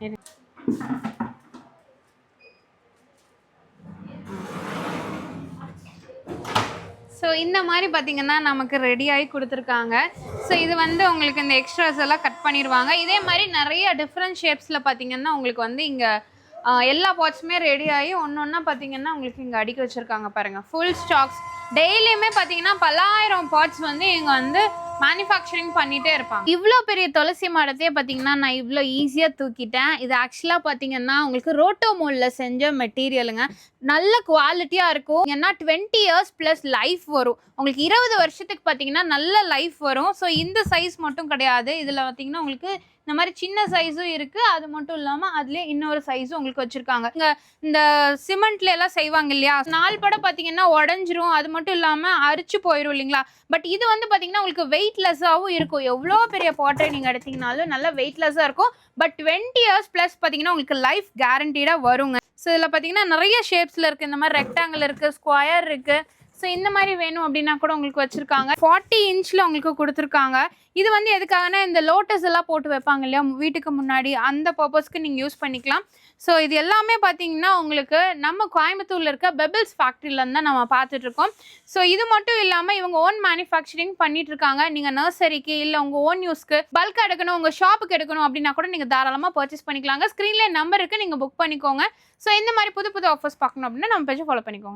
It is. So இந்த மாதிரி பார்த்தீங்கன்னா நமக்கு ரெடி ஆகி கொடுத்துருக்காங்க. ஸோ இது வந்து உங்களுக்கு இந்த எக்ஸ்ட்ராஸ் எல்லாம் கட் பண்ணிடுவாங்க. இதே மாதிரி நிறைய டிஃப்ரெண்ட் ஷேப்ஸில் பார்த்தீங்கன்னா உங்களுக்கு வந்து இங்கே எல்லா பாட்ஸுமே ரெடி ஆகி ஒன்று ஒன்றா பார்த்தீங்கன்னா உங்களுக்கு இங்கே அடிக்க வச்சுருக்காங்க பாருங்கள் ஃபுல் ஸ்டாக்ஸ் டெய்லியுமே பார்த்தீங்கன்னா பல்லாயிரம் பாட்ஸ் வந்து இங்கே வந்து மேனுஃபேக்சரிங் பண்ணிகிட்டே இருப்பாங்க. இவ்வளோ பெரிய துளசி மரத்தையே பார்த்தீங்கன்னா நான் இவ்வளோ ஈஸியாக தூக்கிட்டேன். இது ஆக்சுவலாக பார்த்தீங்கன்னா உங்களுக்கு ரோட்டோ மோலில் செஞ்ச மெட்டீரியலுங்க நல்ல குவாலிட்டியாக இருக்கும். ஏன்னா டுவெண்ட்டி இயர்ஸ் ப்ளஸ் லைஃப் வரும். உங்களுக்கு இருபது வருஷத்துக்கு பார்த்தீங்கன்னா நல்ல லைஃப் வரும். ஸோ இந்த சைஸ் மட்டும் கிடையாது. இதில் பார்த்தீங்கன்னா உங்களுக்கு இந்த மாதிரி சின்ன சைஸும் இருக்குது அது மட்டும் இல்லாமல் அதுலேயே இன்னொரு சைஸும் உங்களுக்கு வச்சுருக்காங்க. இங்கே இந்த சிமெண்ட்ல எல்லாம் செய்வாங்க இல்லையா? நாள் பட பார்த்தீங்கன்னா உடஞ்சிரும். அது மட்டும் இல்லாமல் அரிச்சு போயிடும் இல்லைங்களா? பட் இது வந்து பார்த்தீங்கன்னா உங்களுக்கு வெயிட்லெஸ்ஸாகவும் இருக்கும். எவ்வளோ பெரிய பாட்டை நீங்கள் எடுத்தீங்கனாலும் நல்லா வெயிட்லெஸ்ஸாக இருக்கும். பட் டுவெண்ட்டி இயர்ஸ் ப்ளஸ் பார்த்தீங்கன்னா உங்களுக்கு லைஃப் கேரண்டீடாக வருங்க. ஸோ இதில் பார்த்தீங்கன்னா நிறைய ஷேப்ஸில் இருக்குது இந்த மாதிரி ரெக்டாங்கிள் இருக்குது ஸ்கொயர் இருக்குது ஸோ இந்த மாதிரி வேணும் அப்படின்னா கூட உங்களுக்கு வச்சுருக்காங்க. ஃபார்ட்டி இன்ச்சில் உங்களுக்கு கொடுத்துருக்காங்க. இது வந்து எதுக்காகனா இந்த லோட்டஸ் எல்லாம் போட்டு வைப்பாங்க இல்லையா? வீட்டுக்கு முன்னாடி அந்த பர்பஸ்க்கு நீங்கள் யூஸ் பண்ணிக்கலாம். ஸோ இது எல்லாமே பார்த்தீங்கன்னா உங்களுக்கு நம்ம கோயம்புத்தூரில் இருக்க பெபிள்ஸ் ஃபேக்ட்ரியிலேருந்து தான் நம்ம பார்த்துட்ருக்கோம் ஸோ இது மட்டும் இல்லாமல் இவங்க ஓன் மேனுஃபேக்சரிங் பண்ணிகிட்ருக்காங்க நீங்கள் நர்சரிக்கு இல்லை உங்கள் ஓன் யூஸ்க்கு பல்க் எடுக்கணும் உங்கள் ஷாப்புக்கு எடுக்கணும் அப்படின்னா கூட நீங்கள் தாராளமாக பர்ச்சேஸ் பண்ணிக்கலாங்க. ஸ்க்ரீனில் நம்பர் இருக்குது நீங்கள் புக் பண்ணிக்கோங்க. ஸோ இந்த மாதிரி புது புது ஆஃபர்ஸ் பார்க்கணும் அப்படின்னா நம்ம பேஜை ஃபாலோ பண்ணிக்கோங்க.